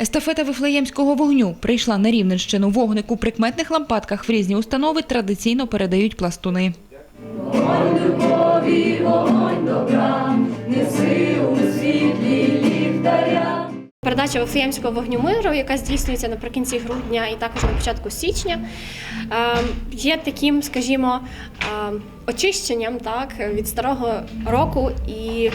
Естафета Вифлеємського вогню прийшла на Рівненщину. Вогник у прикметних лампадках в різні установи традиційно передають пластуни. Передача Вифлеємського вогню миру, яка здійснюється наприкінці грудня і також на початку січня, е, є таким, скажімо, е, очищенням так, від старого року і е,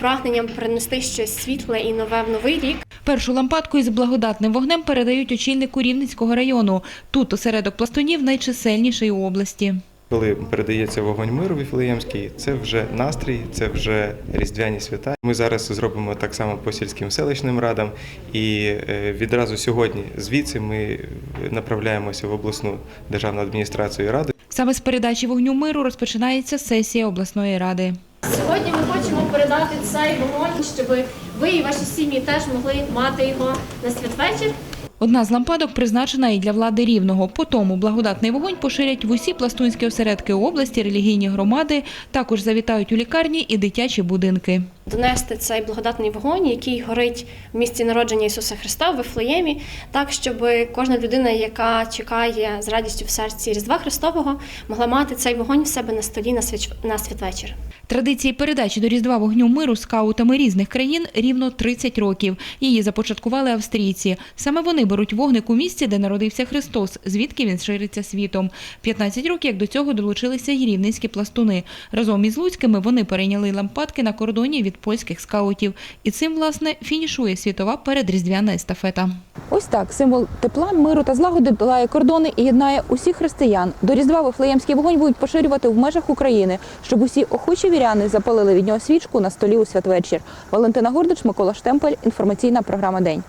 прагненням принести щось світле і нове в новий рік. Першу лампадку із благодатним вогнем передають очільнику Рівненського району. Тут осередок пластунів найчисельніший у області. Коли передається вогонь миру Віфлеємський, це вже настрій, це вже різдвяні свята. Ми зараз зробимо так само по сільським селищним радам, і е, відразу сьогодні звідси ми направляємося в обласну державну адміністрацію і раду. Саме з передачі вогню миру розпочинається сесія обласної ради. Сьогодні ми хочемо передати цей вогонь, щоб ви і ваші сім'ї теж могли мати його на святвечір. Одна з лампадок призначена і для влади рівного. По тому благодатний вогонь поширять в усі пластунські осередки області, релігійні громади. Також завітають у лікарні і дитячі будинки. Донести цей благодатний вогонь, який горить в місці народження Ісуса Христа в Вифлеємі, так щоб кожна людина, яка чекає з радістю в серці Різдва Христового, могла мати цей вогонь в себе на столі на свяч... на святвечір. Традиції передачі до Різдва вогню миру скаутами різних країн рівно 30 років. Її започаткували австрійці. Саме вони беруть вогник у місці, де народився Христос, звідки він шириться світом. 15 років як до цього долучилися й рівненські пластуни. Разом із луцькими вони перейняли лампадки на кордоні від польських скаутів. І цим, власне, фінішує світова передріздвяна естафета. Ось так символ тепла, миру та злагоди долає кордони і єднає усіх християн. До Різдва Вифлеємський вогонь будуть поширювати в межах України, щоб усі охочі віряни запалили від нього свічку на столі у святвечір. Валентина Гордич, Микола Штемпель. Інформаційна програма День.